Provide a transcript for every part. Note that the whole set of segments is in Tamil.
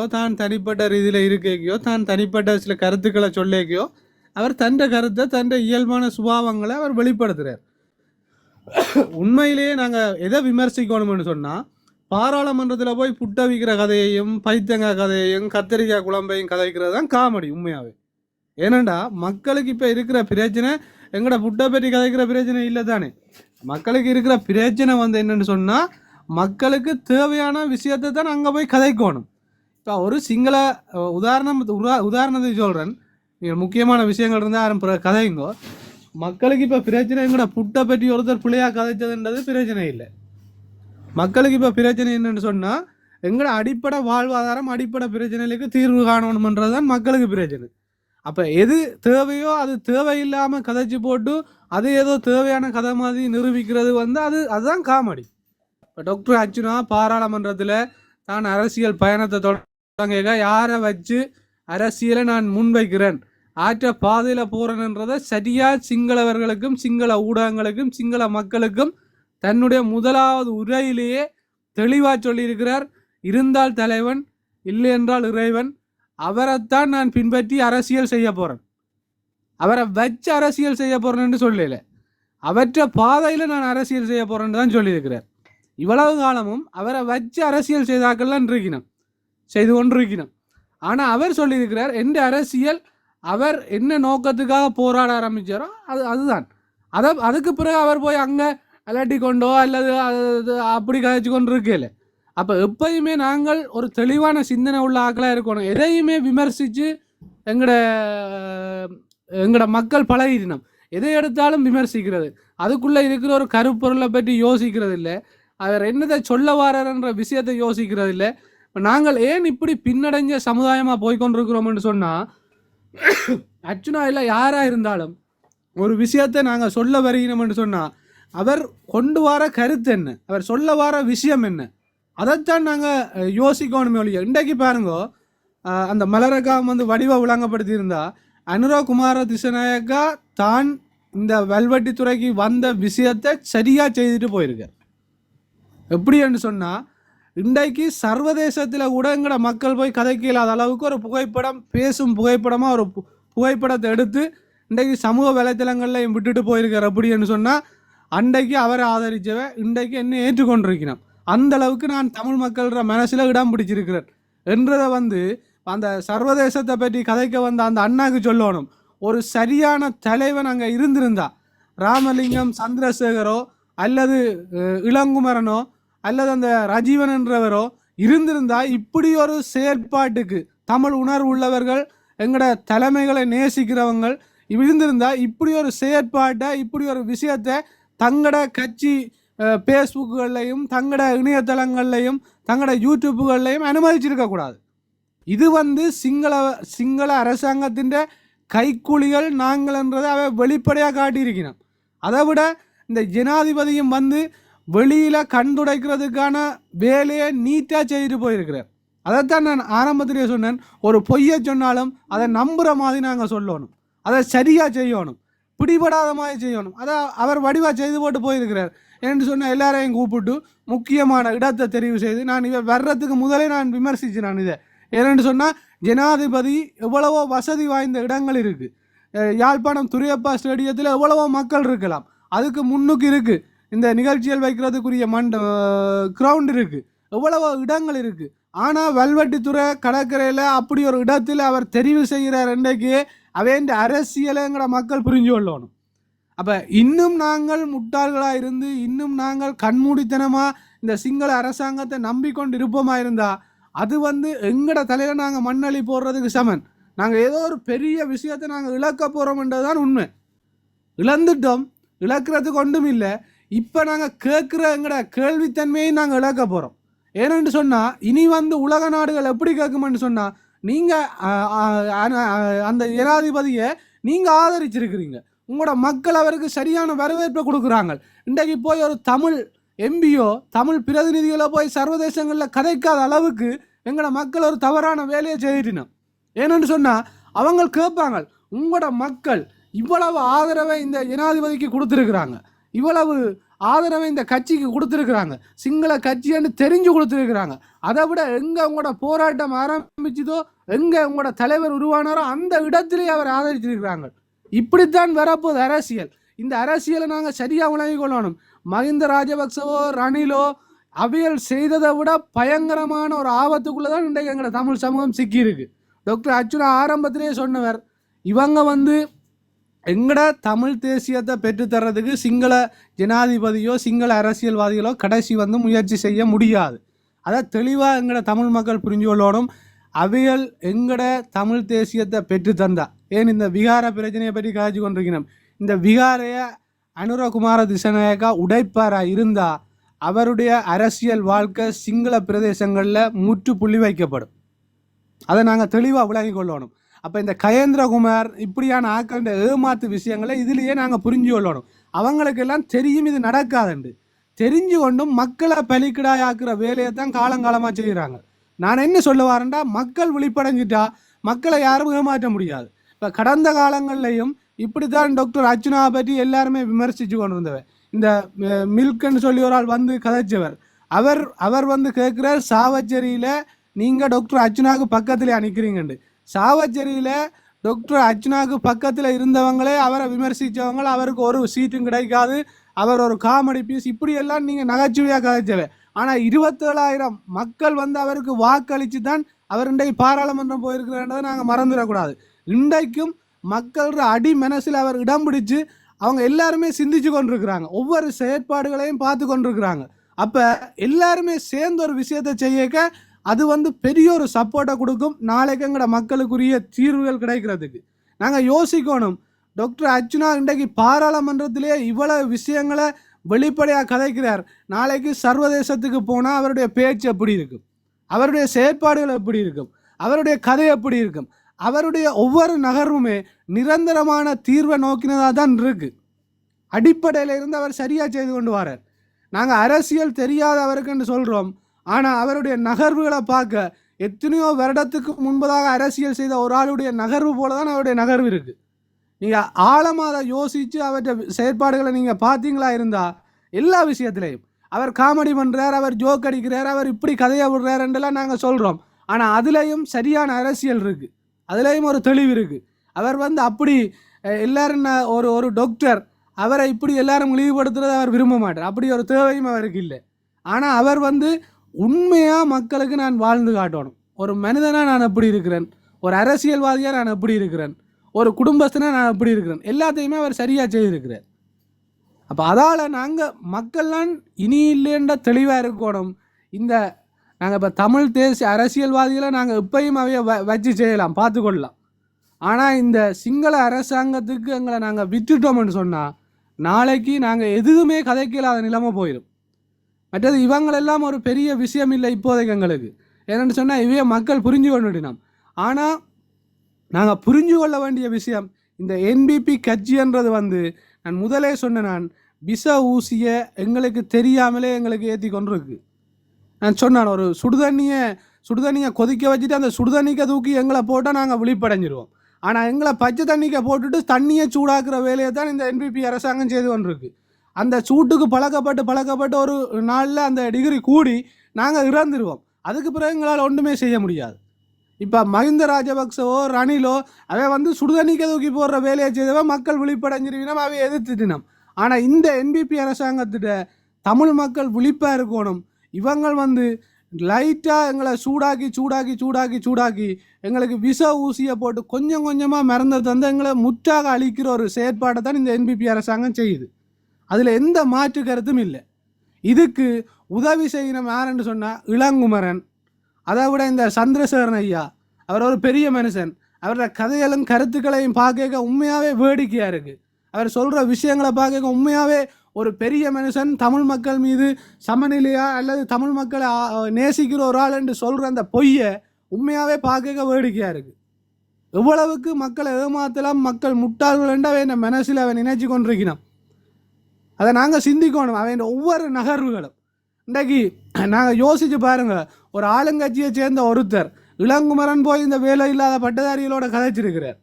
கேக்கையோ தான் தனிப்பட்ட ரீதியில் இருக்கையோ தான் தனிப்பட்ட சில கருத்துக்களை சொல்லேக்கையோ அவர் தன்ற கருத்தை தன்ற இயல்பான சுபாவங்களை அவர் வெளிப்படுத்துகிறார் உண்மையிலேயே நாங்கள் எதை விமர்சிக்கணும்னு சொன்னால் பாராளுமன்றத்தில் போய் புட்டவிக்கிற கதையையும் பைத்தங்காய் கதையையும் கத்திரிக்காய் குழம்பையும் கதைக்கிறது தான் காமெடி உண்மையாகவே ஏனண்டா மக்களுக்கு இப்போ இருக்கிற பிரச்சனை எங்கட புட்டை பற்றி கதைக்கிற பிரச்சனை இல்லை தானே. மக்களுக்கு இருக்கிற பிரச்சனை வந்து என்னென்னு சொன்னால் மக்களுக்கு தேவையான விஷயத்தை தான் அங்கே போய் கதைக்கணும். ஒரு சிங்கள உதாரணம் உதா உதாரணத்துக்கு சொல்கிறேன் நீங்கள் முக்கியமான விஷயங்கள் இருந்தால் யாரும் கதைங்கோ. மக்களுக்கு இப்போ பிரச்சனை கூட புட்டை பற்றி ஒருத்தர் பிள்ளையாக கதைச்சதுன்றது பிரச்சனை இல்லை. மக்களுக்கு இப்போ பிரச்சனை என்னன்னு சொன்னால் எங்களோட அடிப்படை வாழ்வாதாரம் அடிப்படை பிரச்சனைகளுக்கு தீர்வு காணணுமன்றது தான் மக்களுக்கு பிரச்சனை. அப்போ எது தேவையோ அது தேவையில்லாமல் கதைச்சி போட்டு அது ஏதோ தேவையான கதை மாதிரி நிரூபிக்கிறது வந்து அது அதுதான் காமெடி. இப்போ டாக்டர் அர்ச்சுனா பாராளுமன்றத்தில் தான் அரசியல் பயணத்தை தொடங்க யாரை வச்சு அரசியலை நான் முன்வைக்கிறேன்? ஆற்ற பாதையில் போகிறேன்றதை சரியாக சிங்களவர்களுக்கும் சிங்கள ஊடகங்களுக்கும் சிங்கள மக்களுக்கும் தன்னுடைய முதலாவது உரையிலேயே தெளிவாக சொல்லியிருக்கிறார். இருந்தால் தலைவன் இல்லை என்றால் இறைவன் அவரைத்தான் நான் பின்பற்றி அரசியல் செய்ய போகிறேன் அவரை வச்சு அரசியல் செய்ய போகிறேன்னு சொல்லல. அவற்றை பாதையில் நான் அரசியல் செய்ய போகிறேன்னு தான் சொல்லியிருக்கிறார். இவ்வளவு காலமும் அவரை வச்சு அரசியல் செய்தாக்கள்லாம் இருக்கணும் செய்து கொண்டிருக்கணும் ஆனால் அவர் சொல்லியிருக்கிறார் எந்த அரசியல் அவர் என்ன நோக்கத்துக்காக போராட ஆரம்பிச்சாரோ அது அதுதான். அதை அதுக்கு பிறகு அவர் போய் அங்கே அலட்டி கொண்டோ அல்லது அது அப்படி கதைச்சு கொண்டு இருக்கல அப்போ எப்பயுமே நாங்கள் ஒரு தெளிவான சிந்தனை உள்ள ஆக்களாக இருக்கணும். எதையுமே விமர்சித்து எங்களோட எங்களோட மக்கள் பழகிடணும். எதை எடுத்தாலும் விமர்சிக்கிறது. அதுக்குள்ளே இருக்கிற ஒரு கருப்பொருளை பற்றி யோசிக்கிறது இல்லை அவர் என்னதை சொல்ல வாரன்ற விஷயத்தை யோசிக்கிறது இல்லை இப்போ நாங்கள் ஏன் இப்படி பின்னடைஞ்ச சமுதாயமாக போய்கொண்டிருக்கிறோம்னு சொன்னால் அர்ச்சுனா இல்லை யாராக இருந்தாலும் ஒரு விஷயத்தை நாங்கள் சொல்ல வருகிறோம்னு சொன்னால் அவர் கொண்டு வர கருத்து என்ன? அவர் சொல்ல வர விஷயம் என்ன? அதைத்தான் நாங்கள் யோசிக்கணுமே ஒழிய. இன்றைக்கு பாருங்க அந்த மலரக்காம் வந்து வடிவ விளங்கப்படுத்தியிருந்தா அனுரகுமார திசநாயக்கா தான் இந்த வல்வெட்டித்துறைக்கு வந்த விஷயத்தை சரியாக செய்துட்டு போயிருக்கார். எப்படின்னு சொன்னால் இன்றைக்கு சர்வதேசத்தில் கூட எங்கட மக்கள் போய் கதைக்க இல்லாத அளவுக்கு ஒரு புகைப்படம் பேசும் புகைப்படமாக ஒரு பு- புகைப்படத்தை எடுத்து இன்றைக்கு சமூக வலைத்தளங்கள்லையும் விட்டுட்டு போயிருக்கார் அப்படின்னு சொன்னால் அன்றைக்கு அவரை ஆதரிச்சவன் இன்றைக்கு என்ன ஏற்றுக்கொண்டிருக்கிறான். அந்த அளவுக்கு நான் தமிழ் மக்கள்கிற மனசில் இடம் பிடிச்சிருக்கிறேன். என்றதை வந்து அந்த சர்வதேசத்தை பற்றி கதைக்க வந்த அந்த அண்ணாக்கு சொல்லணும். ஒரு சரியான தலைவன் அங்கே இருந்திருந்தா ராமலிங்கம் சந்திரசேகரோ அல்லது இளங்குமரனோ அல்லது அந்த ரஜீவன் என்றவரோ இருந்திருந்தா இப்படி ஒரு செயற்பாட்டுக்கு தமிழ் உணர்வு உள்ளவர்கள் எங்களோட தலைமைகளை நேசிக்கிறவங்கள் இருந்திருந்தா இப்படி ஒரு செயற்பாட்டை இப்படி ஒரு விஷயத்தை தங்களோட கட்சி ஃபேஸ்புக்குகள்லையும் தங்களோட இணையதளங்கள்லையும் தங்களோட யூடியூப்புகள்லையும் அனுமதிச்சிருக்கக்கூடாது இது வந்து சிங்கள சிங்கள அரசாங்கத்தின் கைக்கூலிகள் நாங்கள்ன்றதை அவை வெளிப்படையாக காட்டியிருக்கிறோம் அதை விட இந்த ஜனாதிபதியும் வந்து வெளியில் கண்டுடைக்கிறதுக்கான வேலையை நீட்டாக செய்துட்டு போயிருக்கிறார். அதைத்தான் நான் ஆரம்பத்திலே சொன்னேன். ஒரு பொய்யை சொன்னாலும் அதை நம்புகிற மாதிரி நாங்கள் சொல்லணும். அதை சரியாக செய்யணும். பிடிபடாத மாதிரி செய்யணும். அதை அவர் வடிவாக செய்து போட்டு போயிருக்கிறார். என்று சொன்ன எல்லாரையும் கூப்பிட்டு முக்கியமான இடத்தை தெரிவு செய்து நான் இவர் வர்றதுக்கு முதலே நான் விமர்சிச்சேன் நான் இதை. ஏனென்று சொன்னால் ஜனாதிபதி எவ்வளவோ வசதி வாய்ந்த இடங்கள் இருக்குது யாழ்ப்பாணம் துரியப்பா ஸ்டேடியத்தில் எவ்வளவோ மக்கள் இருக்கலாம். அதுக்கு முன்னுக்கு இருக்குது இந்த நிகழ்ச்சிகள் வைக்கிறதுக்குரிய மண்ட கிரவுண்ட் இருக்குது எவ்வளவோ இடங்கள் இருக்குது ஆனால் வல்வட்டித்துறை கடற்கரையில் அப்படி ஒரு இடத்தில் அவர் தெரிவு செய்கிறார் இன்றைக்கு அவேண்ட அரசியலைங்கிற மக்கள் புரிஞ்சு கொள்ளணும். அப்போ இன்னும் நாங்கள் முட்டாள்களாக இருந்து இன்னும் நாங்கள் கண்மூடித்தனமாக இந்த சிங்கள அரசாங்கத்தை நம்பிக்கொண்டு இருப்போமா இருந்தால் அது வந்து எங்கட தலையில் நாங்கள் மண்ணளி போடுறதுக்கு சமன். நாங்கள் ஏதோ ஒரு பெரிய விஷயத்தை நாங்கள் இழக்க போகிறோம்ன்றது தான் உண்மை. இழந்துட்டோம். இழக்கிறதுக்கு ஒன்றும் இல்லை. இப்போ நாங்கள் கேட்குற எங்கட கேள்வித்தன்மையை நாங்கள் இழக்க போகிறோம் ஏனென்று சொன்னால் இனி வந்து உலக நாடுகள் எப்படி கேட்குமென்னு சொன்னால் நீங்கள் அந்த ஜனாதிபதியை நீங்கள் ஆதரிச்சிருக்கிறீங்க. உங்களோட மக்கள் அவருக்கு சரியான வரவேற்பை கொடுக்குறாங்க. இன்றைக்கு போய் ஒரு தமிழ் எம்பியோ தமிழ் பிரதிநிதிகளோ போய் சர்வதேசங்களில் கதைக்காத அளவுக்கு எங்களோட மக்கள் ஒரு தவறான வேலையை செய்திட்டினோம் ஏன்னு சொன்னால் அவங்க கேட்பாங்க உங்களோட மக்கள் இவ்வளவு ஆதரவை இந்த ஜனாதிபதிக்கு கொடுத்துருக்குறாங்க. இவ்வளவு ஆதரவை இந்த கட்சிக்கு கொடுத்துருக்குறாங்க. சிங்கள கட்சின்னு தெரிஞ்சு கொடுத்துருக்குறாங்க. அதை விட எங்கே உங்களோட போராட்டம் ஆரம்பிச்சதோ எங்கே உங்களோட தலைவர் உருவானாரோ அந்த இடத்திலே அவர் ஆதரிச்சிருக்கிறாங்க இப்படித்தான் வரப்போகுது அரசியல். இந்த அரசியலை நாங்கள் சரியாக விளங்கிக் கொள்ளணும். மஹிந்த ராஜபக்சவோ ரணிலோ அவியல் செய்ததை விட பயங்கரமான ஒரு ஆபத்துக்குள்ளே தான் இன்றைக்கு எங்களோட தமிழ் சமூகம் சிக்கியிருக்கு. டாக்டர் அர்ச்சுனா ஆரம்பத்திலேயே சொன்னவர் இவங்க வந்து எங்கட தமிழ் தேசியத்தை பெற்றுத்தர்றதுக்கு சிங்கள ஜனாதிபதியோ சிங்கள அரசியல்வாதிகளோ கடைசி வந்து முயற்சி செய்ய முடியாது. அதை தெளிவாக எங்கட தமிழ் மக்கள் புரிஞ்சு கொள்ளணும் அவைகள் எங்கட தமிழ் தேசியத்தை பெற்று தந்தா? ஏன் இந்த விகார பிரச்சனையை பற்றி காய்ச்சி கொண்டிருக்கிறோம்? இந்த விகாரைய அனுரகுமார திசநாயக்கா உடைப்பாரா இருந்தா அவருடைய அரசியல் வாழ்க்கை சிங்கள பிரதேசங்களில் முற்றுப்புள்ளி வைக்கப்படும். அதை நாங்கள் தெளிவாக விளங்கி கொள்ளணும். அப்போ இந்த கயேந்திரகுமார் இப்படியான ஆக்கிற ஏமாத்து விஷயங்களை இதுலேயே நாங்கள் புரிஞ்சு கொள்ளணும். அவங்களுக்கெல்லாம் தெரியும் இது நடக்காதுண்டு. தெரிஞ்சு கொண்டும் மக்களை பலிக்கிடாயாக்குற வேலையை தான் காலங்காலமாக செய்கிறாங்க நான் என்ன சொல்ல வரேன்டா மக்கள் விழிப்படைஞ்சிட்டா மக்களை யாரும் ஏமாற்ற முடியாது. இப்போ கடந்த காலங்கள்லையும் இப்படி தான் டாக்டர் அர்ச்சுனாவை பற்றி எல்லாருமே விமர்சித்து கொண்டு இருந்தவர் இந்த மில்க்னு சொல்லி ஒரு ஆள் வந்து கதைச்சவர். அவர் அவர் வந்து கேட்குறார் சாவச்சேரியில் நீங்கள் டாக்டர் அர்ச்சுனாவுக்கு பக்கத்தில் அனுக்கிறீங்கண்டு சாவச்சேரியில் டாக்டர் அர்ச்சனாவுக்கு பக்கத்தில் இருந்தவங்களே அவரை விமர்சித்தவங்க அவருக்கு ஒரு சீட்டும் கிடைக்காது. அவர் ஒரு காமெடி பீஸ் இப்படியெல்லாம் நீங்கள் நகைச்சுவையாக கதைச்சவை. ஆனால் இருபத்தேழாயிரம் மக்கள் வந்து அவருக்கு வாக்களித்து தான் அவர் இன்றைக்கு பாராளுமன்றம் போயிருக்கிறன்றதை நாங்கள் மறந்துடக்கூடாது. இன்றைக்கும் மக்களோட அடி மனசில் அவர் இடம் பிடிச்சு அவங்க எல்லாருமே சிந்திச்சு கொண்டிருக்கிறாங்க. ஒவ்வொரு செயற்பாடுகளையும் பார்த்து கொண்டிருக்கிறாங்க. அப்போ எல்லாருமே சேர்ந்து ஒரு விஷயத்தை செய்யக்க அது வந்து பெரிய ஒரு சப்போர்ட்டை கொடுக்கும். நாளைக்கு எங்களோட மக்களுக்குரிய தீர்வுகள் கிடைக்கிறதுக்கு. நாங்கள் யோசிக்கணும். டாக்டர் அர்ச்சுனா இன்றைக்கு பாராளுமன்றத்திலே இவ்வளவு விஷயங்களை வெளிப்படையாக கதைக்கிறார். நாளைக்கு சர்வதேசத்துக்கு போனால் அவருடைய பேச்சு எப்படி இருக்கும்? அவருடைய செயற்பாடுகள் எப்படி இருக்கும்? அவருடைய கதை எப்படி இருக்கும்? அவருடைய ஒவ்வொரு நகர்வுமே நிரந்தரமான தீர்வை நோக்கினதாக தான் இருக்குது அடிப்படையில் இருந்து அவர் சரியாக செய்து கொண்டு வரார். நாங்கள் அரசியல் தெரியாதவருக்குன்னு சொல்கிறோம் ஆனால் அவருடைய நகர்வுகளை பார்க்க எத்தனையோ வருடத்துக்கு முன்பதாக அரசியல் செய்த ஒரு ஆளுடைய நகர்வு போல தான் அவருடைய நகர்வு இருக்குது நீங்கள் ஆழமாக அதை யோசித்து அவற்றை செயற்பாடுகளை நீங்கள் பார்த்தீங்களா இருந்தால் எல்லா விஷயத்திலையும். அவர் காமெடி பண்ணுறார் அவர் ஜோக் அடிக்கிறார் அவர் இப்படி கதையை விடுறாருன்றெல்லாம் நாங்கள் சொல்கிறோம் ஆனால் அதுலேயும் சரியான அரசியல் இருக்குது அதுலேயும் ஒரு தெளிவு இருக்குது அவர் வந்து அப்படி எல்லாரும் ஒரு ஒரு டாக்டர் அவரை இப்படி எல்லாரும் இழிவுபடுத்துறதை அவர் விரும்ப மாட்டார். அப்படி ஒரு தேவையும் அவருக்கு இல்லை. ஆனால் அவர் வந்து உண்மையாக மக்களுக்கு நான் வாழ்ந்து காட்டணும். ஒரு மனிதனாக நான் எப்படி இருக்கிறேன்? ஒரு அரசியல்வாதியாக நான் எப்படி இருக்கிறேன்? ஒரு குடும்பஸ்தனாக நான் எப்படி இருக்கிறேன்? எல்லாத்தையுமே அவர் சரியாக செய்திருக்கிறார். அப்போ அதால் நாங்கள் மக்கள்லாம் இனி இல்லைன்ற தெளிவாக இருக்கணும். இந்த நாங்கள் இப்போ தமிழ் தேசிய அரசியல்வாதிகளை நாங்கள் இப்பயும் அவைய வ வச்சு செய்யலாம் பார்த்துக்கொள்ளலாம். ஆனால் இந்த சிங்கள அரசாங்கத்துக்கு எங்களை நாங்கள் விட்டுட்டோம்னு சொன்னால் நாளைக்கு நாங்கள் எதுவுமே கதைக்கலாத நிலைமை போயிடும் மற்றது இவங்களெல்லாம் ஒரு பெரிய விஷயம் இல்லை இப்போதைக்கு எங்களுக்கு. ஏன்னு சொன்னால் இவைய மக்கள் புரிஞ்சு கொண்டுடினோம் ஆனால் நாங்கள் புரிஞ்சு கொள்ள வேண்டிய விஷயம் இந்த என்பிபி கட்சின்றது வந்து நான் முதலே சொன்ன நான் விஷ ஊசியை எங்களுக்கு தெரியாமலே எங்களுக்கு ஏற்றி கொண்டிருக்கு. நான் சொன்னான் ஒரு சுடுதண்ணியை சுடுதண்ணியை கொதிக்க வச்சுட்டு அந்த சுடுதண்ணிக்க தூக்கி எங்களை போட்டால் நாங்கள் விழிப்படைஞ்சிருவோம். ஆனால் எங்களை பச்சை தண்ணிக்க போட்டுட்டு தண்ணியை சூடாக்குற வேலையை தான் இந்த என்பிபி அரசாங்கம் செய்து கொண்டிருக்கு. அந்த சூட்டுக்கு பழக்கப்பட்டு பழக்கப்பட்டு ஒரு நாளில் அந்த டிகிரி கூடி நாங்கள் இறந்துருவோம். அதுக்கு பிறகு எங்களால் ஒன்றுமே செய்ய முடியாது. இப்போ மஹிந்த ராஜபக்சவோ ரணிலோ அவன் வந்து சுடுதண்ணிக்க தூக்கி போடுற வேலையை செய்தவன் மக்கள் விழிப்படைஞ்சிருவினோம் அவை எதிர்த்துட்டினோம் ஆனால் இந்த என்பிபி அரசாங்கத்திட்ட தமிழ் மக்கள் விழிப்பாக இருக்கணும். இவங்கள் வந்து லைட்டாக எங்களை சூடாக்கி சூடாக்கி சூடாக்கி சூடாக்கி எங்களுக்கு விஷ ஊசியை போட்டு கொஞ்சம் கொஞ்சமாக மறந்து தந்து எங்களை முற்றாக அழிக்கிற ஒரு செயற்பாட்டை தான் இந்த என்பிபி அரசாங்கம் செய்யுது. அதில் எந்த மாற்று கருத்தும் இல்லை. இதுக்கு உதவி செய்யணும் யாருன்னு சொன்னால் இளங்குமரன். அதை விட இந்த சந்திரசேகரன் ஐயா அவர் ஒரு பெரிய மனுஷன். அவரோட கதைகளும் கருத்துக்களையும் பார்க்க உண்மையாகவே வேடிக்கையாக இருக்குது அவர் சொல்கிற விஷயங்களை பார்க்க உண்மையாகவே ஒரு பெரிய மனுஷன் தமிழ் மக்கள் மீது சமநிலையா அல்லது தமிழ் மக்களை நேசிக்கிற ஒரு ஆள் என்று சொல்கிற அந்த பொய்யை உண்மையாகவே பார்க்க வேடிக்கையாக இருக்குது எவ்வளவுக்கு மக்களை ஏமாத்தலாம் மக்கள் முட்டாள்கள் என்று அவன் மனசில் அவன் நினைச்சு கொண்டிருக்கிறான். அதை நாங்கள் சிந்திக்கணும். அவன் ஒவ்வொரு நகர்வுகளும். இன்றைக்கு நாங்கள் யோசிச்சு பாருங்க. ஒரு ஆளுங்கட்சியை சேர்ந்த ஒருத்தர் இளங்குமரன் போய் இந்த வேலை இல்லாத பட்டதாரிகளோட கதைச்சிருக்கிறார்.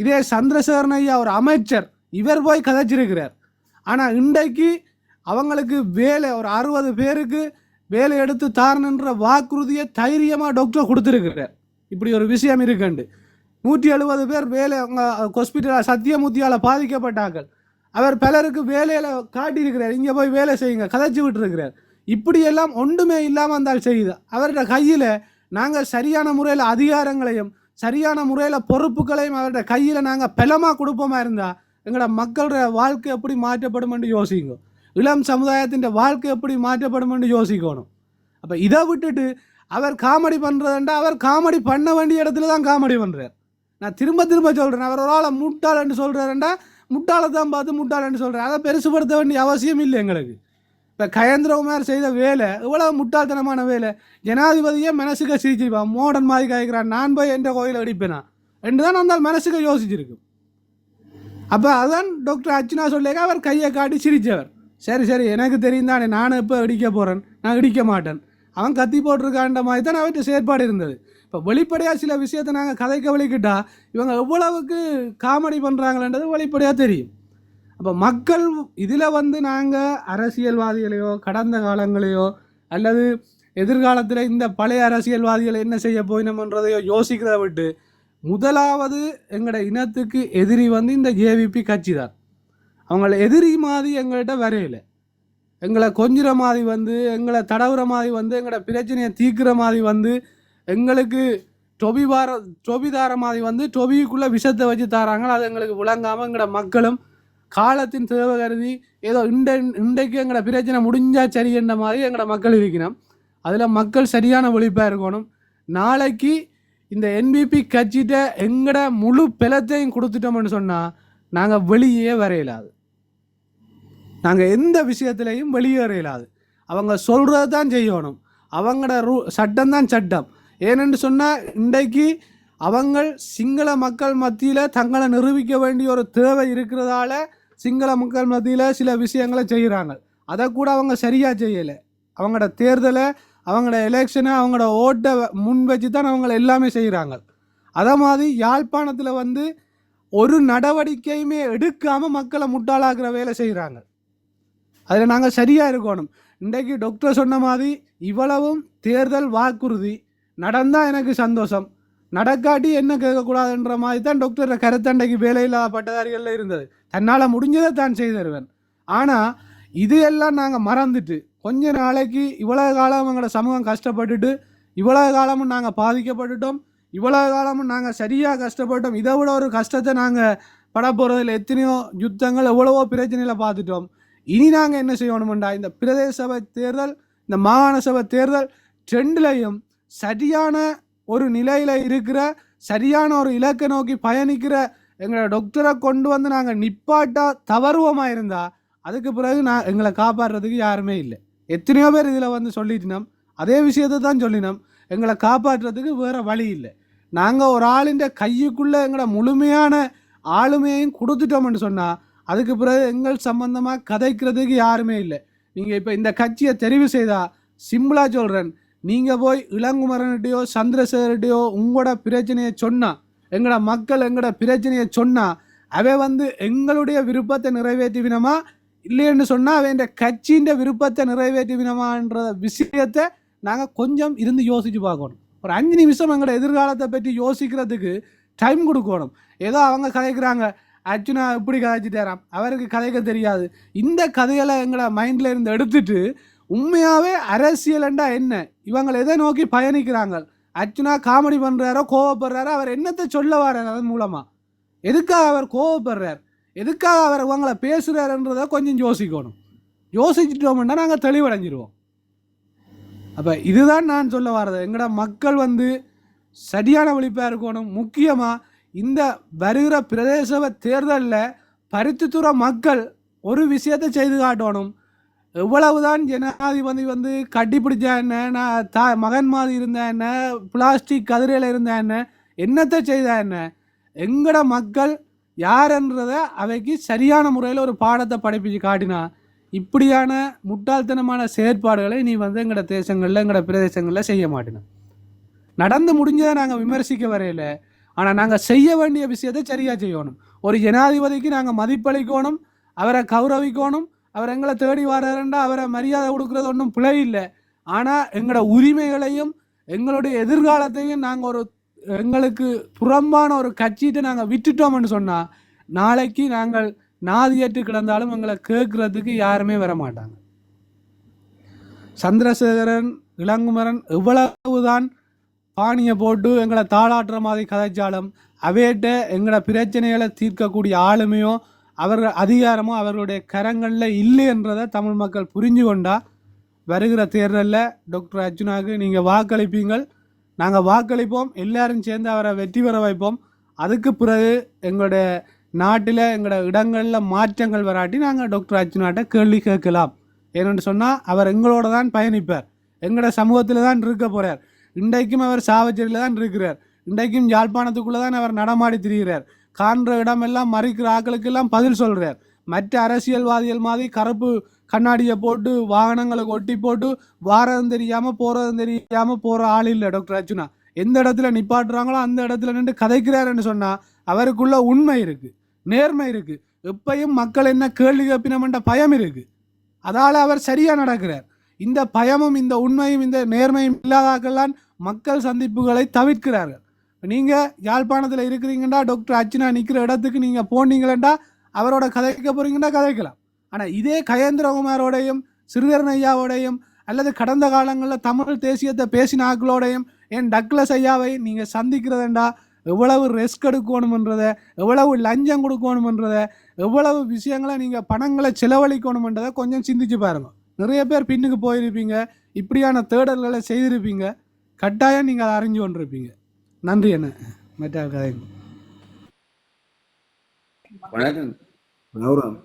இதே சந்திரசேகரன் ஐயா ஒரு அமைச்சர் இவர் போய் கதைச்சிருக்கிறார். ஆனால் இன்றைக்கு அவங்களுக்கு வேலை ஒரு அறுபது பேருக்கு வேலை எடுத்து தாரணுன்ற வாக்குறுதியை தைரியமாக டாக்டர் கொடுத்துருக்கிறார். இப்படி ஒரு விஷயம் இருக்குண்டு நூற்றி எழுபது பேர் வேலை அவங்க ஹாஸ்பிட்டலாக சத்தியமூர்த்தியால் பாதிக்கப்பட்டார்கள். அவர் பலருக்கு வேலையில் காட்டியிருக்கிறார். இங்கே போய் வேலை செய்யுங்க கதைச்சி விட்டுருக்கிறார். இப்படியெல்லாம் ஒன்றுமே இல்லாமல் இருந்தால் செய்யுது. அவருடைய கையில் நாங்கள் சரியான முறையில் அதிகாரங்களையும் சரியான முறையில் பொறுப்புகளையும் அவருடைய கையில் நாங்கள் பலமாக கொடுப்போமா இருந்தால் எங்களோட மக்களுடைய வாழ்க்கை எப்படி மாற்றப்படும் என்று யோசிக்கும் இளம் சமுதாயத்தின் வாழ்க்கை எப்படி மாற்றப்படும் என்று யோசிக்கணும். அப்போ இதை விட்டுட்டு அவர் காமெடி பண்ணுறதுண்டா அவர் காமெடி பண்ண வேண்டிய இடத்துல தான் காமெடி பண்ணுறார் நான் திரும்ப திரும்ப சொல்கிறேன் அவர் ஒரு ஆளை முட்டாளன்னு சொல்கிறாருண்டா முட்டாளை தான் பார்த்து முட்டாளன்னு சொல்கிறேன் அதை பெருசுபடுத்த வேண்டிய அவசியம் இல்லை எங்களுக்கு. இப்போ கயந்திரகுமார் செய்த வேலை இவ்வளோ முட்டாள்தனமான வேலை. ஜனாதிபதியே மனசுக்கு சிரிச்சிருப்பான் மோடன் மாதிரி காய்க்கிறான். நான் போய் என்ற கோயிலை அடிப்பேனா? ரெண்டு தான் அந்த மனசுக்கு யோசிச்சிருக்கு அப்போ அதான் டாக்டர் அர்ச்சனா சொல்லியிருக்க அவர் கையை காட்டி சிரிச்சவர். சரி சரி எனக்கு தெரியும் தானே. நானும் இப்போ அடிக்க போகிறேன் நான் அடிக்க மாட்டேன். அவன் கத்தி போட்டிருக்கான்ற மாதிரி தான் அவர்கிட்ட செயற்பாடு இருந்தது. இப்போ வெளிப்படையாக சில விஷயத்தை நாங்கள் கதைக்க வலிக்கிட்டா இவங்க எவ்வளவுக்கு காமெடி பண்ணுறாங்களன்றது வெளிப்படையாக தெரியும். அப்போ மக்கள் இதில் வந்து நாங்கள் அரசியல்வாதிகளையோ கடந்த காலங்களையோ அல்லது எதிர்காலத்தில் இந்த பழைய அரசியல்வாதிகள் என்ன செய்ய போயினோம்ன்றதையோ யோசிக்கிறத விட்டு முதலாவது எங்களோட இனத்துக்கு எதிரி வந்து இந்த ஜேவிபி கட்சி தான் அவங்கள எதிரி மாதிரி எங்கள்கிட்ட வரையில. எங்களை கொஞ்சிற மாதிரி வந்து எங்களை தடவுற மாதிரி வந்து எங்களோட பிரச்சனையை தீர்க்கிற மாதிரி வந்து எங்களுக்கு டொபி வார டொபி தார மாதிரி வந்து டொபிக்குள்ளே விஷத்தை வச்சு தராங்க. அது எங்களுக்கு விளங்காமல் எங்களோட மக்களும் காலத்தின் தேவை கருதி ஏதோ இண்ட இன்றைக்கு எங்களோட பிரச்சனை முடிஞ்சா சரின்ற மாதிரி எங்களோட மக்கள் இருக்கணும் அதில் மக்கள் சரியான ஒழிப்பாக இருக்கணும். நாளைக்கு இந்த என்பிபி கட்சிகிட்ட எங்கட முழு பிளத்தையும் கொடுத்துட்டோம்னு சொன்னால் நாங்கள் வெளியே வரையலாது. நாங்கள் எந்த விஷயத்துலையும் வெளியே வரையலாது. அவங்க சொல்கிறது தான் செய்யணும். அவங்களோட ரூ சட்டம் தான் சட்டம். ஏனென்று சொன்னால் இன்றைக்கு அவங்கள் சிங்கள மக்கள் மத்தியில் தங்களை நிரூபிக்க வேண்டிய ஒரு தேவை இருக்கிறதால சிங்கள மக்கள் மத்தியில் சில விஷயங்களை செய்கிறாங்க. அதை கூட அவங்க சரியாக செய்யலை. அவங்களோட தேர்தலை அவங்களோட எலெக்ஷனை அவங்களோட ஓட்டை முன் வச்சு தான் அவங்க எல்லாமே செய்கிறாங்க. அதே மாதிரி யாழ்ப்பாணத்தில் வந்து ஒரு நடவடிக்கையுமே எடுக்காமல் மக்களை முட்டாளாக்குற வேலை செய்கிறாங்க. அதில் நாங்கள் சரியாக இருக்கணும். இன்றைக்கு டாக்டர் சொன்ன மாதிரி இவ்வளவும் தேர்தல் வாக்குறுதி நடந்தால் எனக்கு சந்தோஷம். நடக்காட்டி என்ன கேட்கக்கூடாதுன்ற மாதிரி தான் டாக்டர் கருத்தண்டைக்கு வேலையில்லாத பட்டதாரிகளில் இருந்தது. தன்னால் முடிஞ்சதை தான் செய்திருவேன் ஆனால் இது எல்லாம் நாங்கள் மறந்துட்டு கொஞ்ச நாளைக்கு இவ்வளவு காலம் எங்களோட சமூகம் கஷ்டப்பட்டுட்டு இவ்வளவு காலமும் நாங்கள் பாதிக்கப்பட்டுட்டோம். இவ்வளவு காலமும் நாங்கள் சரியாக கஷ்டப்பட்டோம். இதை விட ஒரு கஷ்டத்தை நாங்கள் பட போகிறதில் எத்தனையோ யுத்தங்கள் எவ்வளவோ பிரச்சனையில் பார்த்துட்டோம். இனி நாங்கள் என்ன செய்யணுமெண்டா இந்த பிரதேச சபை தேர்தல் இந்த மாகாண சபை தேர்தல் ட்ரெண்ட்லையும் சரியான ஒரு நிலையில் இருக்கிற சரியான ஒரு இலக்கை நோக்கி பயணிக்கிற எங்களை டாக்டரை கொண்டு வந்து நாங்கள் நிப்பாட்டா தவறுவமாக இருந்தால் அதுக்கு பிறகு நான் எங்களை காப்பாற்றுறதுக்கு யாருமே இல்லை. எத்தனையோ பேர் இதில் வந்து சொல்லிட்டினோம். அதே விஷயத்தை தான் சொல்லினோம். எங்களை காப்பாற்றுறதுக்கு வேறு வழி இல்லை. நாங்கள் ஒரு ஆளின் கையுக்குள்ளே எங்களோட முழுமையான ஆளுமையையும் கொடுத்துட்டோம்னு சொன்னால் அதுக்கு பிறகு எங்கள் சம்பந்தமாக கதைக்கிறதுக்கு யாருமே இல்லை. நீங்கள் இப்போ இந்த கட்சியை தெரிவு செய்தால் சிம்பிளாக சொல்கிறேன் நீங்கள் போய் இளங்குமரன்கிட்டயோ சந்திரசேகர்கிட்டயோ உங்களோட பிரச்சனையை சொன்னால் எங்களோட மக்கள் எங்களோட பிரச்சனையை சொன்னால் அவை வந்து எங்களுடைய விருப்பத்தை நிறைவேற்றிவினமா இல்லைன்னு சொன்னால் அவன் கட்சியின் விருப்பத்தை நிறைவேற்றிவினமான்ற விஷயத்தை நாங்கள் கொஞ்சம் இருந்து யோசித்து பார்க்கணும். ஒரு அஞ்சு நிமிஷம் எங்களோட எதிர்காலத்தை பற்றி யோசிக்கிறதுக்கு டைம் கொடுக்கணும். ஏதோ அவங்க கதைக்கிறாங்க அர்ஜுனா இப்படி கதைச்சிட்டாராம் அவருக்கு கதைக்க தெரியாது. இந்த கதைகளை எங்களை மைண்டில் இருந்து எடுத்துட்டு உண்மையாகவே அரசியலண்டா என்ன? இவங்களை எதை நோக்கி பயணிக்கிறாங்க? அர்ஜுனா காமெடி பண்ணுறாரோ கோவப்படுறாரோ அவர் என்னத்தை சொல்ல வர்றார் அதன் மூலமாக எதுக்காக அவர் கோவப்படுறார்? எதுக்காக அவர் இவங்களை பேசுகிறாருன்றதை கொஞ்சம் யோசிக்கணும். யோசிச்சிட்டோம்னா நாங்கள் தெளிவடைஞ்சிருவோம். அப்போ இதுதான் நான் சொல்ல வர்றது. எங்களோட மக்கள் வந்து சரியான ஒழிப்பாக இருக்கணும். முக்கியமாக இந்த வருகிற பிரதேச தேர்தலில் பருத்தித்துற மக்கள் ஒரு விஷயத்தை செய்து காட்டணும். எவ்வளவுதான் ஜனாதிபதி வந்து கட்டிப்பிடிச்சா என்ன நான் தா மகன் மாதிரி இருந்தா என்ன பிளாஸ்டிக் கதிரையில் இருந்தா என்ன என்னத்தை செய்தா என்ன எங்கட மக்கள் யாருன்றதை அவைக்கு சரியான முறையில் ஒரு பாடத்தை படிப்பிச்சு காட்டினா இப்படியான முட்டாள்தனமான செயற்பாடுகளை நீ வந்து எங்களோட தேசங்களில் எங்களோட பிரதேசங்களில் செய்ய மாட்டின. நடந்து முடிஞ்சதை நாங்கள் விமர்சிக்க வரையில ஆனால் நாங்கள் செய்ய வேண்டிய விஷயத்தை சரியாக செய்யணும். ஒரு ஜனாதிபதிக்கு நாங்கள் மதிப்பளிக்கணும் அவரை கௌரவிக்கணும் அவர் எங்களை தேடி வர்றாருண்டா அவரை மரியாதை கொடுக்கறது ஒன்றும் பிழை இல்லை. ஆனால் எங்களோட உரிமைகளையும் எங்களுடைய எதிர்காலத்தையும் நாங்கள் ஒரு எங்களுக்கு புறம்பான ஒரு கட்சிட்டு நாங்கள் விட்டுட்டோம்னு சொன்னால் நாளைக்கு நாங்கள் நாதியற்று கிடந்தாலும் எங்களை கேட்கறதுக்கு யாருமே வர மாட்டாங்க சந்திரசேகரன் இளங்குமரன் எவ்வளவுதான் பாணியை போட்டு எங்களை தாளாட்டுற மாதிரி கதைச்சாலும் அவையிட்ட எங்களோட பிரச்சனைகளை தீர்க்கக்கூடிய ஆளுமையும் அவர்கள் அதிகாரமும் அவர்களுடைய கரங்களில் இல்லை என்றதை தமிழ் மக்கள் புரிஞ்சு கொண்டா வருகிற தேர்தலில் டாக்டர் அர்ஜுனாவுக்கு நீங்கள் வாக்களிப்பீங்கள். நாங்கள் வாக்களிப்போம். எல்லாரும் சேர்ந்து அவரை வெற்றி பெற வைப்போம். அதுக்கு பிறகு எங்களுடைய நாட்டில் எங்களோட இடங்களில் மாற்றங்கள் வராட்டி நாங்கள் டாக்டர் அர்ஜுனாட்ட கேள்வி கேட்கலாம். ஏன்னு சொன்னால் அவர் எங்களோட தான் பயணிப்பார். எங்களோட சமூகத்தில் தான் இருக்க போகிறார் இன்றைக்கும் அவர் சாவச்சேரியில் தான் இருக்கிறார். இன்றைக்கும் யாழ்ப்பாணத்துக்குள்ளே தான் அவர் நடமாடி திரிகிறார். காண்ற இடமெல்லாம் மறிக்கிற ஆக்களுக்கெல்லாம் பதில் சொல்கிறார் மற்ற அரசியல்வாதிகள் மாதிரி கருப்பு கண்ணாடியை போட்டு வாகனங்களை ஒட்டி போட்டு வாரதும் தெரியாமல் போகிறதும் தெரியாமல் போகிற ஆள் இல்லை டாக்டர் அர்ஜுனா. எந்த இடத்துல நிப்பாட்டுறாங்களோ அந்த இடத்துல நின்று கதைக்கிறாருன்னு சொன்னால் அவருக்குள்ள உண்மை இருக்குது நேர்மை இருக்குது எப்பையும் மக்கள் என்ன கேள்வி கேப்பினமென்ற பயம் இருக்குது அதால் அவர் சரியாக நடக்கிறார். இந்த பயமும் இந்த உண்மையும் இந்த நேர்மையும் இல்லாதாக்கெல்லாம் மக்கள் சந்திப்புகளை தவிர்க்கிறார்கள். நீங்கள் யாழ்ப்பாணத்தில் இருக்கிறீங்கடா டாக்டர் அர்ச்சனா நிற்கிற இடத்துக்கு நீங்கள் போனீங்களேண்டா அவரோட கதைக்க போகிறீங்கன்னா கதைக்கலாம். ஆனால் இதே கயேந்திரகுமாரோடையும் சிறுதரன் ஐயாவோடையும் அல்லது கடந்த காலங்களில் தமிழ் தேசியத்தை பேசின ஆக்களோடையும் என் டக்ளஸ் ஐயாவை நீங்கள் சந்திக்கிறதுண்டா எவ்வளவு ரெஸ்க் எடுக்கணுமன்றதை எவ்வளவு லஞ்சம் கொடுக்கணுமன்றதை எவ்வளவு விஷயங்களை நீங்கள் பணங்களை செலவழிக்கணுமன்றதை கொஞ்சம் சிந்திச்சு பாருங்கள் நிறைய பேர் பின்னுக்கு போயிருப்பீங்க இப்படியான தேடல்களை செய்திருப்பீங்க. கட்டாயம் நீங்கள் அதை அறிஞ்சு கொண்டிருப்பீங்க. நன்றி என்ன மற்ற கதை வணக்கம் கௌரவம்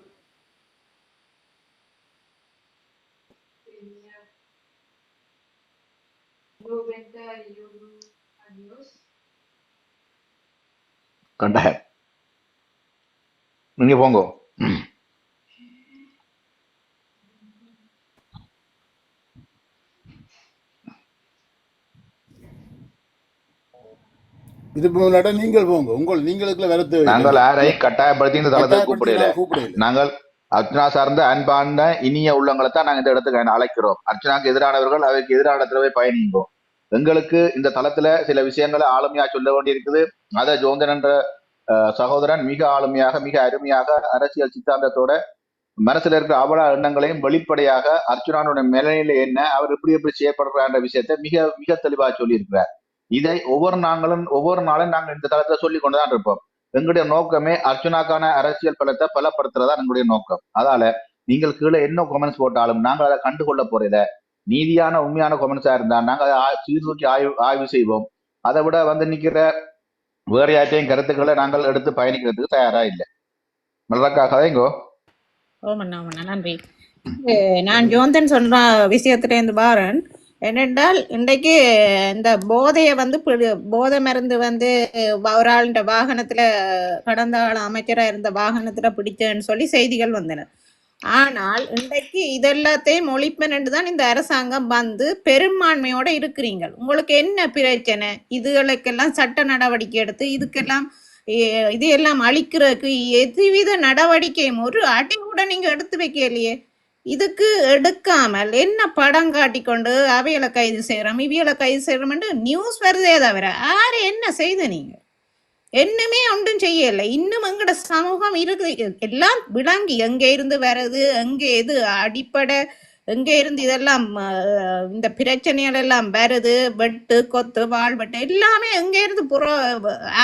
கண்டாயம் நீங்க போங்க இது முன்னாடி நீங்கள் போங்க. உங்கள் நீங்களுக்குள்ள வர நாங்கள் யாரையும் கட்டாயப்படுத்தி இந்த தளத்தை கூப்பிடல. நாங்கள் அர்ச்சனா சார்ந்த அன்பான இனிய உள்ளங்களை தான் நாங்கள் இந்த இடத்துக்கு அழைக்கிறோம். அர்ச்சனாக்கு எதிரானவர்கள் அவருக்கு எதிரான இடத்துல போய் பயணிப்போம் எங்களுக்கு இந்த தளத்துல சில விஷயங்களை ஆளுமையா சொல்ல வேண்டியிருக்குது. அதை ஜோந்தன் என்ற சகோதரன் மிக ஆளுமையாக மிக அருமையாக அரசியல் சித்தாந்தத்தோட மனசுல இருக்கிற அவல எண்ணங்களையும் வெளிப்படையாக அர்ச்சுனானோட மேலையில என்ன அவர் எப்படி எப்படி செய்யப்படுறான்ற விஷயத்தை மிக மிக தெளிவாக சொல்லியிருக்கிறார். இதை ஒவ்வொரு நாங்களும் ஒவ்வொரு நாளும் நாங்கள் இந்த தளத்துல சொல்லி கொண்டுதான் இருப்போம். எங்களுடைய நோக்கமே அர்ச்சுனாக்கான அரசியல் பலத்தை பலப்படுத்துறதா எங்களுடைய நோக்கம். அதால நீங்கள் கீழே என்ன கமெண்ட்ஸ் போட்டாலும் நாங்கள் அதை கண்டுகொள்ள போறதில்ல. நீதியான உண்மையான கமெண்ட்ஸா இருந்தா நாங்கள் அதை சீர்தூக்கி ஆய்வு ஆய்வு செய்வோம். அதை விட வந்து நிக்கிற வேற யார்ட்டையும் கருத்துக்களை நாங்கள் எடுத்து பயணிக்கிறதுக்கு தயாரா இல்லை. நல்லக்காக இங்கோ ஓமண்ணா நன்றி. நான் ஜோந்தன் சொல்ற விஷயத்திலேருந்து பாரன் என்னென்றால் இன்றைக்கு இந்த போதையை வந்து போதை மருந்து வந்து ஒரு ஆளுன்ற வாகனத்தில் கடந்த கால அமைச்சராக இருந்த வாகனத்தில் பிடிச்சேன்னு சொல்லி செய்திகள் வந்தன. ஆனால் இன்றைக்கு இதெல்லாத்தையும் ஒழிப்பேன் தான் இந்த அரசாங்கம் வந்து பெரும்பான்மையோடு இருக்கிறீங்க உங்களுக்கு என்ன பிரச்சனை? இதுகளுக்கெல்லாம் சட்ட நடவடிக்கை எடுத்து இதுக்கெல்லாம் இது எல்லாம் அழிக்கிறதுக்கு எதுவித நடவடிக்கையும் ஒரு அடி கூட நீங்கள் எடுத்து வைக்கலையே. இதுக்கு எடுக்காமல் என்ன படம் காட்டிக்கொண்டு அவைகளை கைது செய்கிறோம் இவியலை கைது செய்யறோம்னு நியூஸ் வருதே தவிர யார் என்ன செய்த நீங்கள் என்னமே ஒன்றும் செய்யலை. இன்னும் எங்கட சமூகம் இருக்குது எல்லாம் விளங்கி எங்கே இருந்து வருது எங்கே எது அடிப்படை எங்கே இருந்து இதெல்லாம் இந்த பிரச்சனைகள் எல்லாம் வருது வெட்டு கொத்து வாழ்வெட்டு எல்லாமே எங்கே இருந்து புற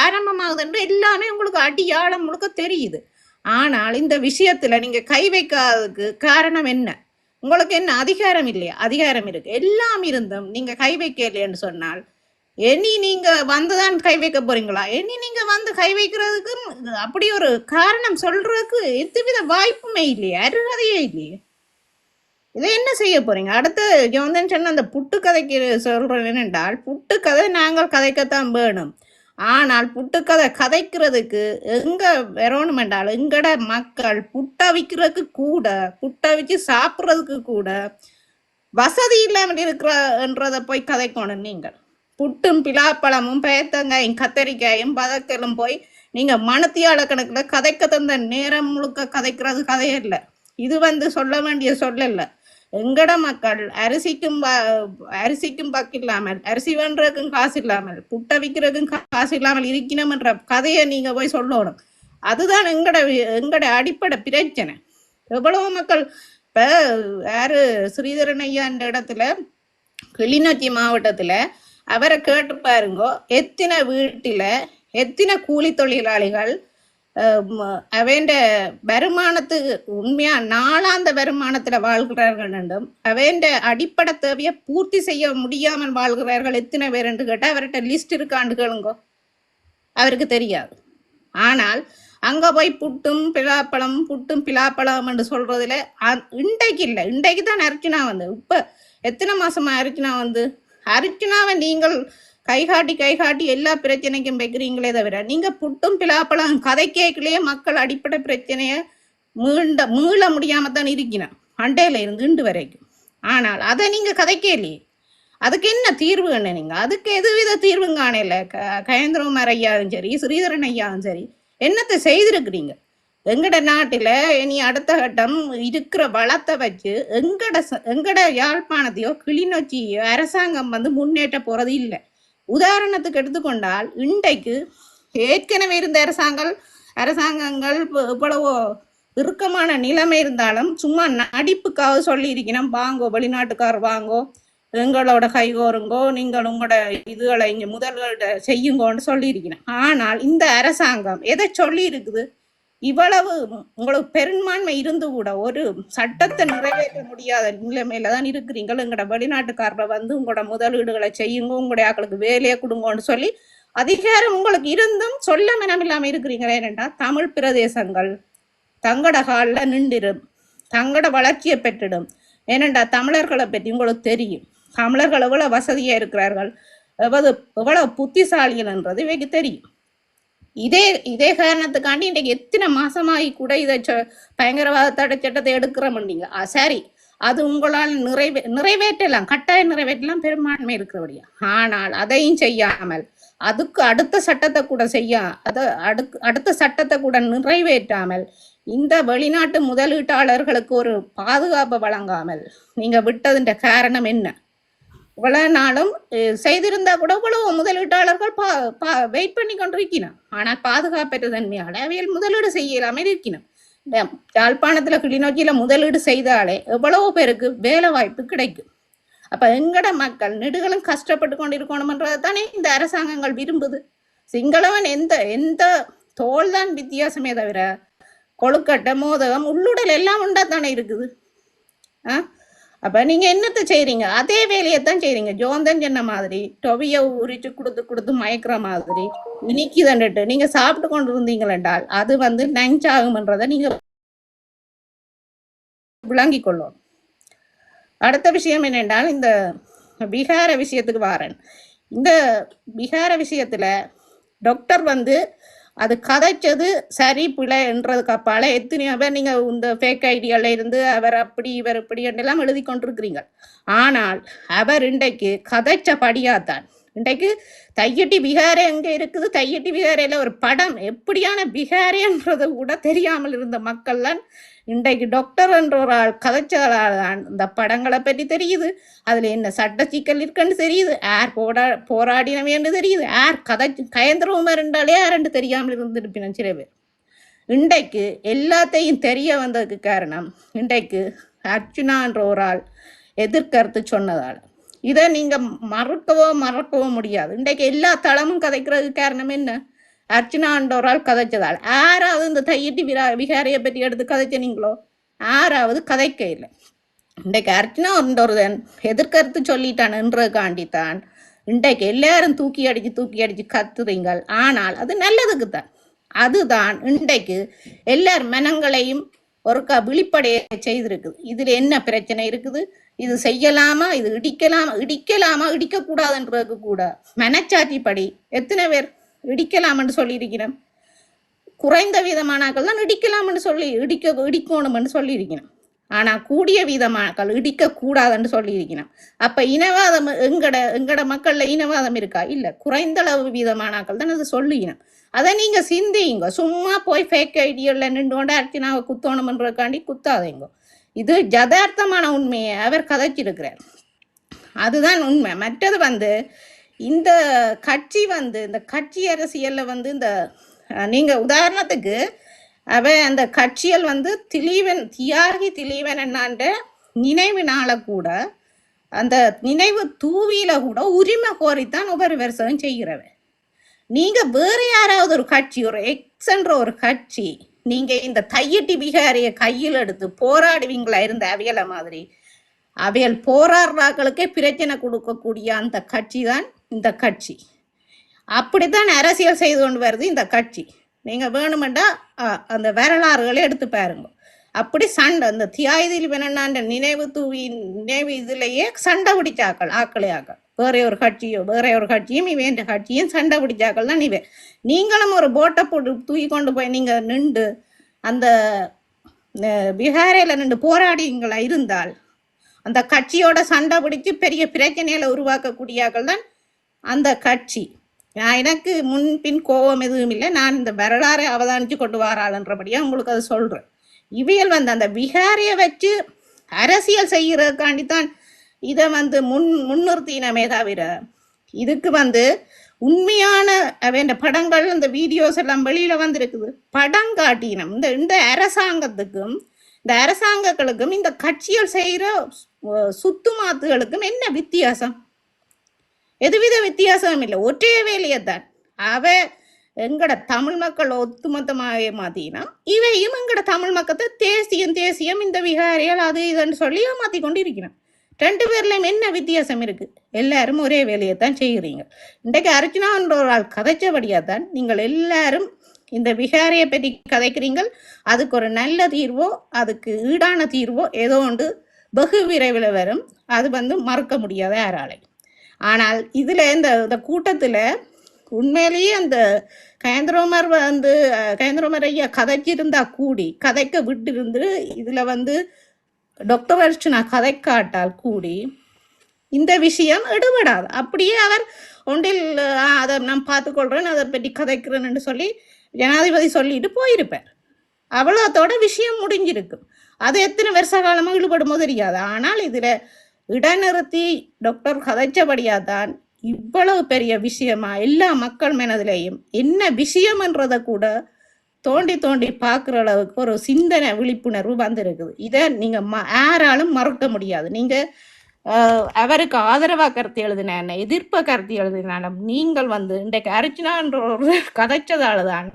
ஆரம்பமாகுதுன்னு எல்லாமே உங்களுக்கு அடியாளம் முழுக்க தெரியுது. ஆனால் இந்த விஷயத்துல நீங்க கை வைக்காததுக்கு காரணம் என்ன? உங்களுக்கு என்ன அதிகாரம் இல்லையா? அதிகாரம் இருக்கு. எல்லாம் இருந்தும் நீங்க கை வைக்கலைன்னு சொன்னால் இனி நீங்க வந்துதான் கை வைக்க போறீங்களா? இனி நீங்க வந்து கை வைக்கிறதுக்கு அப்படி ஒரு காரணம் சொல்றதுக்கு எந்தவித வாய்ப்புமே இல்லையே அருகதையே இல்லையே. இதை என்ன செய்ய போறீங்க? அடுத்து ஜோந்தன் சொன்ன அந்த புட்டு கதைக்கு சொல்றேன் என்றால் புட்டு கதை நாங்கள் கதைக்கத்தான் வேணும். ஆனால் புட்டுக்கதை கதைக்கிறதுக்கு எங்கே வரணும் என்றால் எங்கட மக்கள் புட்டை விற்கிறதுக்கு கூட புட்டை வச்சு சாப்பிட்றதுக்கு கூட வசதி இல்லாமல் இருக்கிறன்றதை போய் கதைக்கணும் நீங்கள். புட்டும் பிலாப்பழமும் பேத்தங்காயும் கத்தரிக்காயும் பதக்கலும் போய் நீங்கள் மணத்தியால கணக்கில் கதைக்க தந்த நேரம் முழுக்க கதைக்கிறது கதையே இல்லை இது வந்து சொல்ல வேண்டிய சொல்லலை எங்கட மக்கள் அரிசிக்கும் அரிசிக்கும் பக்கு இல்லாமல் அரிசி வேண்டுறதுக்கும் காசு இல்லாமல் புட்டை விற்கிறதுக்கும் கா- காசு இல்லாமல் இருக்கணும்ன்ற கதையை நீங்க போய் சொல்லணும். அதுதான் எங்கட எங்கட அடிப்படை பிரச்சனை. எவ்வளவு மக்கள் இப்ப யாரு ஸ்ரீதரன் ஐயான்ற இடத்துல கிளிநொச்சி மாவட்டத்துல அவரை கேட்டு பாருங்கோ எத்தனை வீட்டில எத்தனை கூலி தொழிலாளிகள் அவன்ட வருமானத்துக்கு உண்மையா நாளாந்த வருமானத்துல வாழ்கிறார்கள் என்றும் அவன் அடிப்படை தேவையை பூர்த்தி செய்ய முடியாமல் வாழ்கிறார்கள் எத்தனை பேர் என்று கேட்டால் அவர்கிட்ட லிஸ்ட் இருக்காண்டு கேளுங்கோ. அவருக்கு தெரியாது. ஆனால் அங்க போய் புட்டும் பிலாப்பழம் புட்டும் பிலாப்பழம் என்று சொல்றதுல இன்றைக்கு இல்லை. இன்றைக்கு தான் அர்ச்சனா வந்து இப்ப எத்தனை மாசமா அர்ச்சனா வந்து அர்ச்சனாவை நீங்கள் கைகாட்டி கைகாட்டி எல்லா பிரச்சனைக்கும் வைக்கிறீங்களே தவிர நீங்க புட்டும் பிலாப்பழம் கதை கேட்கலையே மக்கள் அடிப்படை பிரச்சனைய மீண்ட மீள முடியாம தான் இருக்கணும் அண்டையில இருந்து இண்டு வரைக்கும். ஆனால் அதை நீங்க கதைக்கலையே. அதுக்கு என்ன தீர்வு என்ன நீங்க? அதுக்கு எதுவித தீர்வும் காணல. க- கயந்திரகுமார் ஐயாவும் சரி ஸ்ரீதரன் ஐயாவும் சரி என்னத்தை செய்திருக்கிறீங்க? எங்கட நாட்டில் இனி அடுத்த கட்டம் இருக்கிற வளத்தை வச்சு எங்கட ச- எங்கட யாழ்ப்பாணத்தையோ கிளிநொச்சியோ அரசாங்கம் வந்து முன்னேற்ற போறது இல்லை. உதாரணத்துக்கு எடுத்துக்கொண்டால் இன்றைக்கு ஏற்கனவே இருந்த அரசாங்கம் அரசாங்கங்கள் இவ்வளவோ இறுக்கமான நிலைமை இருந்தாலும் சும்மா நடிப்புக்காக சொல்லி இருக்கணும் வாங்கோ வெளிநாட்டுக்கார் வாங்கோ எங்களோட கைகோருங்கோ நீங்கள் உங்களோட இதுகளை இங்கே முதல்கள செய்யுங்கோன்னு சொல்லியிருக்கிறேன் ஆனால் இந்த அரசாங்கம் எதை சொல்லி இருக்குது இவ்வளவு உங்களுக்கு பெரும்பான்மை இருந்து கூட ஒரு சட்டத்தை நிறைவேற்ற முடியாத நிலைமையில தான் இருக்கிறீங்க எங்களோட வெளிநாட்டுக்காரரை வந்து உங்களோட முதலீடுகளை செய்யுங்க உங்களுடைய ஆக்களுக்கு வேலையை கொடுங்கன்னு சொல்லி அதிகாரம் உங்களுக்கு இருந்தும் சொல்ல மனமில்லாம இருக்கிறீங்களே ஏனென்றா தமிழ் பிரதேசங்கள். தங்கட காலில் நின்றிடும். தங்கட வளர்ச்சியை பெற்றிடும். ஏனென்றா தமிழர்களை பற்றி உங்களுக்கு தெரியும். தமிழர்கள் எவ்வளவு வசதியா இருக்கிறார்கள். எவ்வளவு எவ்வளவு புத்திசாலிகள் என்றது இவைக்கு தெரியும். இதே இதே காரணத்துக்காண்டி இன்றைக்கு எத்தனை மாசமாகி கூட இதை பயங்கரவாத தடை சட்டத்தை எடுக்கிறோம்னீங்க ஆ, சரி. அது உங்களால் நிறைவே நிறைவேற்றலாம். கட்டாய நிறைவேற்றலாம். பெரும்பான்மை இருக்கிறபடியா? ஆனால் அதையும் செய்யாமல் அதுக்கு அடுத்த சட்டத்தை கூட செய்ய அதை அடுக்கு அடுத்த சட்டத்தை கூட நிறைவேற்றாமல் இந்த வெளிநாட்டு முதலீட்டாளர்களுக்கு ஒரு பாதுகாப்பை வழங்காமல் நீங்க விட்டதுன்ற காரணம் என்ன? இவ்வளவு நாளும் செய்திருந்தா கூட இவ்வளவு முதலீட்டாளர்கள் பா பா வெயிட் பண்ணி கொண்டிருக்கணும் ஆனால் பாதுகாப்பற்ற தன்மையால் அவையில் முதலீடு செய்யலாம இருக்கணும் யாழ்ப்பாணத்தில் யாழ்ப்பாணத்துல முதலீடு செய்தாலே எவ்வளவு பேருக்கு வேலை வாய்ப்பு கிடைக்கும். அப்ப எங்கட மக்கள் நெடுகளும் கஷ்டப்பட்டு கொண்டிருக்கணும்ன்றதை தானே இந்த அரசாங்கங்கள் விரும்புது. சிங்களவன் எந்த எந்த தோல் தான் வித்தியாசமே தவிர கொழுக்கட்டை மோதகம் உள்ளுடல் எல்லாம் உண்டா தானே இருக்குது. ஆ? அப்ப நீங்க என்னத்த செய்றீங்க? அதே வேலையை தான் செய்றீங்க. ஜோந்தன் சொன்ன மாதிரி டொவிய உரிச்சு கொடுத்து கொடுத்து மயக்கிற மாதிரி இனிக்குதண்டுட்டு நீங்க சாப்பிட்டு கொண்டு இருந்தீங்களென்றால் அது வந்து நஞ்சாகும்ன்றதை நீங்க விளங்கி கொள்ளணும் அடுத்த விஷயம் என்னென்றால் இந்த பீகார விஷயத்துக்கு வாரன். இந்த பீகார விஷயத்துல டாக்டர் வந்து அது கதைச்சது சரி பிழை என்றதுக்கு அப்பால எத்தனையோ பேர் நீங்கள் இந்த ஃபேக் ஐடியால இருந்து அவர் அப்படி இவர் இப்படி எல்லாம் எழுதி கொண்டிருக்கிறீங்க. ஆனால் அவர் இன்றைக்கு கதைச்ச படியாத்தான் இன்றைக்கு தையட்டி பிகாரே எங்கே இருக்குது? தையட்டி பிகாரையில் ஒரு படம். எப்படியான பிகாரேன்றது கூட தெரியாமல் இருந்த மக்கள்லாம் இன்றைக்கு டாக்டர் என்ற ஒரு ஆள் கதைச்சதால் தான் இந்த படங்களை பற்றி தெரியுது. அதில் என்ன சட்ட சிக்கல் இருக்குன்னு தெரியுது. யார் போடா போராடினவேன்னு தெரியுது. யார் கதை கயந்திரவுமர் என்றாலே யாருன்னு தெரியாமல் இருந்திருப்பினும் சில பேர். இன்றைக்கு எல்லாத்தையும் தெரிய வந்ததுக்கு காரணம் இன்றைக்கு அர்ச்சுனான்ற ஒரு ஆள் எதிர்கருத்து சொன்னதால். இதை நீங்கள் மறக்கவோ மறக்கவோ முடியாது. இன்றைக்கு எல்லா தளமும் கதைக்கிறதுக்கு காரணம் என்ன? அர்ச்சனான்ற ஒரு ஆள் கதைச்சதால். யாராவது இந்த தையிட்டு விரா விகாரியை பற்றி எடுத்து கதைச்சனீங்களோ? யாராவது கதைக்க இல்லை இன்றைக்கு அர்ச்சனா ஒன்றொருதன் எதிர்கருத்து சொல்லிட்டான்ன்றதுக்காண்டித்தான் இன்றைக்கு எல்லாரும் தூக்கி அடித்து தூக்கி அடித்து கத்துறீங்கள். ஆனால் அது நல்லதுக்கு தான் அதுதான் இன்றைக்கு எல்லார் மனங்களையும் ஒருக்கா விழிப்படைய செய்திருக்குது. இதில் என்ன பிரச்சனை இருக்குது? இது செய்யலாமா? இது இடிக்கலாமா? இடிக்கலாமா? இடிக்கக்கூடாதுன்றதுக்கு கூட. மனச்சாட்சிப்படி எத்தனை பேர் இடிக்கலாம்னு சொல்லியிருக்கிறோம் குறைந்த வீதமானாக்கள் தான் இடிக்கலாம்னு சொல்லி இடிக்க இடிக்கோணுமுன்னு சொல்லியிருக்கிறேன். ஆனால் கூடிய வீதமானாக்கள் இடிக்க கூடாதுன்னு சொல்லியிருக்கணும் அப்போ இனவாதம் எங்கட எங்கட மக்களில் இனவாதம் இருக்கா? இல்லை குறைந்தளவு வீதமானாக்கள் தான் அது சொல்லிக்கணும் அதை நீங்கள் சிந்திங்க. சும்மா போய் ஃபேக் ஐடியில் நின்று கொண்டு அர்ச்சனாவை குத்தணுமன்றதுக்காண்டி குத்தாதீங்க. இது ஜதார்த்தமான உண்மையை அவர் கதைச்சிருக்கிறார். அதுதான் உண்மை. மற்றது வந்து இந்த கட்சி வந்து இந்த கட்சி அரசியல்ல வந்து இந்த நீங்கள் நீங்க உதாரணத்துக்கு அவன் அந்த கட்சியல் வந்து திலீவன் தியாகி திலீவன் என்னான்ற நினைவினால கூட அந்த நினைவு தூவியில கூட உரிமை கோரித்தான் ஒவ்வொரு வருஷம் செய்கிறவன் நீங்க வேற யாராவது ஒரு கட்சி ஒரு எக்ஸ்ன்ற ஒரு கட்சி நீங்க இந்த தையட்டி பிகாரிய கையில் எடுத்து போராடுவீங்களா இருந்த அவியலை மாதிரி? அவையல் போராடுறாக்களுக்கே பிரச்சனை கொடுக்கக்கூடிய அந்த கட்சி தான் இந்த கட்சி. அப்படித்தான் அரசியல் செய்து கொண்டு வருது இந்த கட்சி. நீங்க வேணுமெண்டா அந்த வரலாறுகளை எடுத்து பாருங்க. அப்படி சண்டை அந்த தியாயதில் வேணாண்ட நினைவு தூவி நினைவு இதுலயே சண்டை பிடிச்சாக்கள் ஆக்களே ஆக்கள். வேற ஒரு கட்சியோ வேற ஒரு கட்சியும் இவன் கட்சியும் சண்டை பிடிச்சாக்கள் தான் இவன். நீங்களும் ஒரு போட்டை போட்டு தூக்கி கொண்டு போய் நீங்க நின்று அந்த அஹ், நின்று போராடிங்களா இருந்தால் அந்த கட்சியோட சண்டை பிடிச்சு பெரிய பிரச்சனைகளை உருவாக்கக்கூடியாக்கள் தான் அந்த கட்சி. நான் எனக்கு முன்பின் கோபம் எதுவும் இல்லை. நான் இந்த வரலாறை அவதானித்து கொண்டு வராளன்றபடியா உங்களுக்கு அதை சொல்கிறேன் இவியல் வந்து அந்த விகாரியை வச்சு அரசியல் செய்கிறதுக்காண்டி தான் இதை வந்து முன் முன்னிறுத்தினமே தவிர இதுக்கு வந்து உண்மையான வேண்ட படங்கள் இந்த வீடியோஸ் எல்லாம் வெளியில் வந்திருக்குது. படம் காட்டினம். இந்த இந்த அரசாங்கத்துக்கும் இந்த அரசாங்கங்களுக்கும் இந்த கட்சிகள் செய்கிற சுத்து சுத்துமாத்துகளுக்கும் என்ன வித்தியாசம்? எதுவித வித்தியாசமும் இல்லை. ஒரே வேலையை தான். அவ எங்கட தமிழ் மக்கள் ஒத்துமொத்தமாக மாத்தினா இவையும் எங்கட தமிழ் மக்கத்தை தேசியம் தேசியம் இந்த விகாரியால் அது இதுன்னு சொல்லி மாற்றி கொண்டு இருக்கிறான் ரெண்டு பேர்லையும் என்ன வித்தியாசம் இருக்குது எல்லாரும் ஒரே வேலையை தான் செய்கிறீங்க. இன்றைக்கு அர்ச்சனான்ற ஒரு ஆள் கதைச்சபடியாக தான் நீங்கள் எல்லாரும் இந்த விகாரியை பற்றி கதைக்கிறீங்கள். அதுக்கு ஒரு நல்ல தீர்வோ அதுக்கு ஈடான தீர்வோ ஏதோ ஒன்று வெகு விரைவில் வரும். அது வந்து மறக்க முடியாத யாராலையும். ஆனால் இதில் இந்த இந்த கூட்டத்தில் உண்மையிலேயே அந்த கயந்திரோமர் வந்து கயந்திரோமர் ஐயா கதைச்சிருந்தா கூடி கதைக்க விட்டு இருந்து வந்து டாக்டர் கதை காட்டால் கூடி இந்த விஷயம் எடுபடாது. அப்படியே அவர் ஒன்றில் அதை நான் பார்த்துக்கொள்கிறேன் அதை பற்றி கதைக்கிறேன்னு சொல்லி ஜனாதிபதி சொல்லிட்டு போயிருப்பார். அவ்வளோத்தோட விஷயம் முடிஞ்சிருக்கும். அது எத்தனை வருஷ காலமாக ஈடுபடுமோ தெரியாது. ஆனால் இதில் இடைநிறுத்தி டாக்டர் கதைச்சபடியா தான் இவ்வளவு பெரிய விஷயமா எல்லா மக்கள் மனதிலையும் என்ன விஷயம்ன்றதை கூட தோண்டி தோண்டி பார்க்குற அளவுக்கு ஒரு சிந்தனை விழிப்புணர்வு வந்திருக்குது. இதை நீங்கள் ம- யாராலும் மறக்க முடியாது. நீங்கள் அவருக்கு ஆதரவாக கருத்து எழுதின எதிர்ப்பை கருத்து எழுதினாலும் நீங்கள் வந்து இன்றைக்கு அரிச்சனான்ற ஒரு கதைச்சதால தான்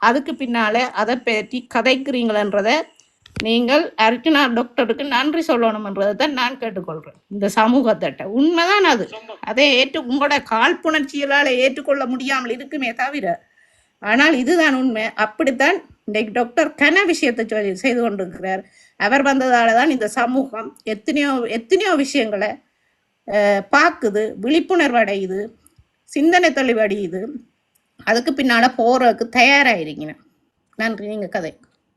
அதுக்கு பின்னால அதை பற்றி கதைக்கிறீங்களன்றதை நீங்கள் அர்ச்சனா டாக்டருக்கு நன்றி சொல்லணும்ன்றதை தான் நான் கேட்டுக்கொள்கிறேன் இந்த சமூகத்திட்ட. உண்மைதான் அது. அதை ஏற்று உங்களோட காழ்ப்புணர்ச்சிகளால் ஏற்றுக்கொள்ள முடியாமல் இருக்குமே தவிர ஆனால் இதுதான் உண்மை. அப்படித்தான் இன்றைக்கு டாக்டர் கன விஷயத்தை சொல்லி செய்து கொண்டிருக்கிறார். அவர் வந்ததால தான் இந்த சமூகம் எத்தனையோ எத்தனையோ விஷயங்களை பார்க்குது விழிப்புணர்வு அடையுது சிந்தனை தெளிவடையுது அதுக்கு பின்னால் போகிறதுக்கு தயாராயிருக்கீங்க நன்றி நீங்கள் கதை.